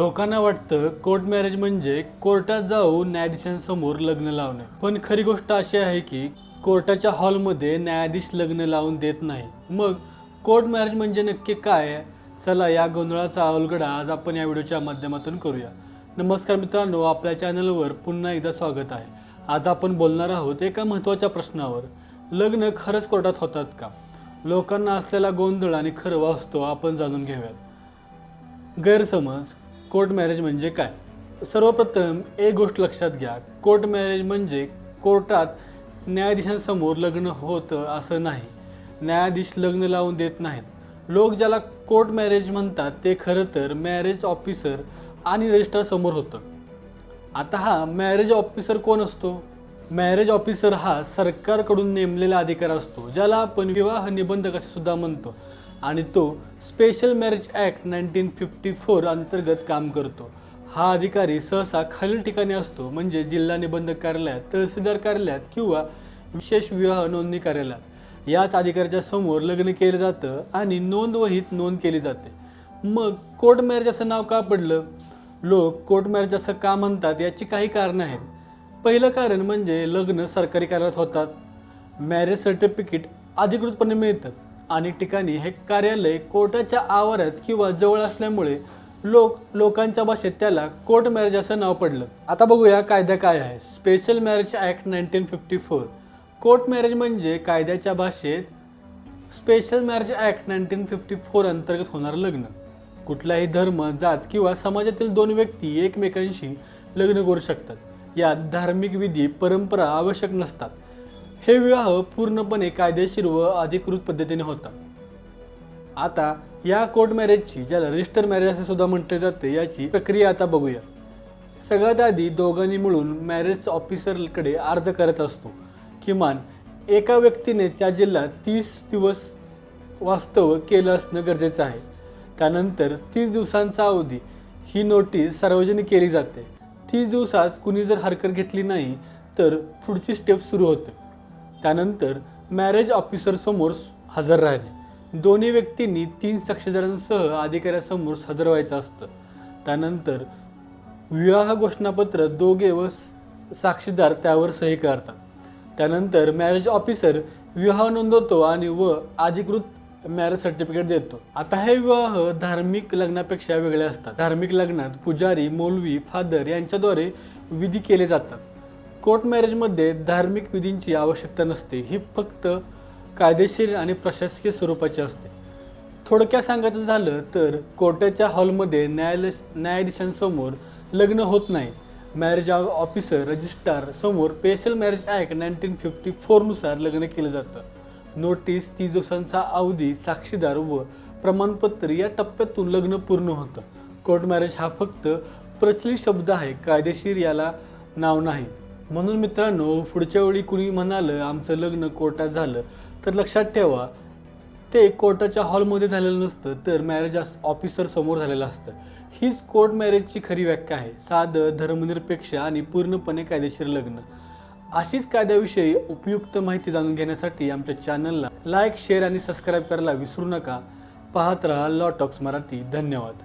लोकांना वाटतं court marriage म्हणजे कोर्टात जाऊन न्यायाधीशांसमोर लग्न लावणे. पण खरी गोष्ट अशी आहे की कोर्टाच्या हॉलमध्ये न्यायाधीश लग्न लावून देत नाही. मग कोर्ट मॅरेज म्हणजे नक्की काय? चला या गोंधळाचा अवलगडा आज आपण या व्हिडिओच्या माध्यमातून करूया. नमस्कार मित्रांनो आपल्या चॅनलवर पुन्हा एकदा स्वागत आहे. आज आपण बोलणार आहोत एका महत्त्वाच्या प्रश्नावर. लग्न खरंच कोर्टात होतात का? लोकांना असलेला गोंधळ आणि खरं वास्तव आपण जाणून घेऊयात. गैरसमज कोर्ट मॅरेज म्हणजे काय? सर्वप्रथम एक गोष्ट लक्षात घ्या. कोर्ट मॅरेज म्हणजे कोर्टात न्यायाधीशांसमोर लग्न होतं असं नाही. न्यायाधीश लग्न लावून देत नाहीत. लोक ज्याला कोर्ट मॅरेज म्हणतात ते खरं तर मॅरेज ऑफिसर आणि रजिस्ट्रारसमोर होतं. आता हा मॅरेज ऑफिसर कोण असतो? मॅरेज ऑफिसर हा सरकारकडून नेमलेला अधिकार असतो ज्याला आपण विवाह निबंधक असे सुद्धा म्हणतो. आणि तो special marriage act nineteen fifty four अंतर्गत काम करतो. हा अधिकारी सहसा खालील ठिकाणी असतो म्हणजे जिल्हा निबंधक कार्यालयात तहसीलदार कार्यालयात किंवा विशेष विवाह नोंदणी कार्यालयात. याच अधिकाऱ्याच्या समोर लग्न केलं जातं आणि नोंदवहीत नोंद केली जाते. मग कोर्ट मॅरेज असं नाव का पडलं? लोक कोर्ट मॅरेज असं का म्हणतात याची काही कारणं आहेत. पहिलं कारण म्हणजे लग्न सरकारी कार्यालयात होतात. मॅरेज सर्टिफिकेट अधिकृतपणे मिळतं. आणि ठिकाणी हे कार्यालय कोर्टाच्या आवारात किंवा जवळ असल्यामुळे लोक लोकांच्या भाषेत त्याला कोर्ट मॅरेज असं नाव पडलं. आता बघूया कायदा काय आहे. Special marriage act nineteen fifty four court marriage म्हणजे कायद्याच्या भाषेत special marriage act nineteen fifty four अंतर्गत होणारं लग्न. कुठलाही धर्म जात किंवा समाजातील दोन व्यक्ती एकमेकांशी लग्न करू शकतात. यात धार्मिक विधी परंपरा आवश्यक नसतात. हे विवाह पूर्णपणे कायदेशीर व अधिकृत पद्धतीने होता. आता या कोर्ट मॅरेजची ज्याला रजिस्टर मॅरेज असे सुद्धा म्हटले जाते याची प्रक्रिया आता बघूया. सगळ्यात आधी दोघांनी मिळून मॅरेज ऑफिसरकडे अर्ज करत असतो. किमान एका व्यक्तीने त्या जिल्ह्यात तीस दिवस वास्तव केलं असणं गरजेचं आहे. त्यानंतर तीस दिवसांचा अवधी ही नोटीस सार्वजनिक केली जाते. तीस दिवसात कुणी जर हरकत घेतली नाही तर पुढची स्टेप सुरू होते. त्यानंतर मॅरेज ऑफिसरसमोर हजर राहणे दोन्ही व्यक्तींनी तीन साक्षीदारांसह अधिकाऱ्यासमोर हजर व्हायचं असतं. त्यानंतर विवाह घोषणापत्र दोघे व साक्षीदार त्यावर सही करतात. त्यानंतर मॅरेज ऑफिसर विवाह नोंदवतो आणि व अधिकृत मॅरेज सर्टिफिकेट देतो. आता हे विवाह धार्मिक लग्नापेक्षा वेगळे असतात. धार्मिक लग्नात पुजारी मौलवी फादर यांच्याद्वारे विधी केले जातात. कोर्ट मॅरेजमध्ये धार्मिक विधींची आवश्यकता नसते. ही फक्त कायदेशीर आणि प्रशासकीय स्वरूपाची असते. थोडक्यात सांगायचं झालं तर कोर्टाच्या हॉलमध्ये न्यायालय न्यायाधीशांसमोर लग्न होत नाही. मॅरेज ऑफिसर रजिस्ट्रार समोर special marriage act nineteen fifty फोरनुसार लग्न केलं जातं. नोटीस तीस दिवसांचा अवधी साक्षीदार व प्रमाणपत्र या टप्प्यातून लग्न पूर्ण होतं. कोर्ट मॅरेज हा फक्त प्रचलित शब्द आहे कायदेशीर याला नाव नाही. म्हणून मित्रांनो पुढच्या वेळी कुणी म्हणालं आमचं लग्न कोर्टात झालं तर लक्षात ठेवा ते कोर्टाच्या हॉलमध्ये झालेलं नसतं तर मॅरेज ऑफिसर समोर झालेलं असतं. हीच कोर्ट मॅरेजची खरी व्याख्या आहे. साधं धर्मनिरपेक्ष आणि पूर्णपणे कायदेशीर लग्न. अशीच कायद्याविषयी उपयुक्त माहिती जाणून घेण्यासाठी आमच्या चॅनलला लाईक शेअर आणि सबस्क्राईब करायला विसरू नका. पाहत राहा लॉ टॉक्स मराठी. धन्यवाद.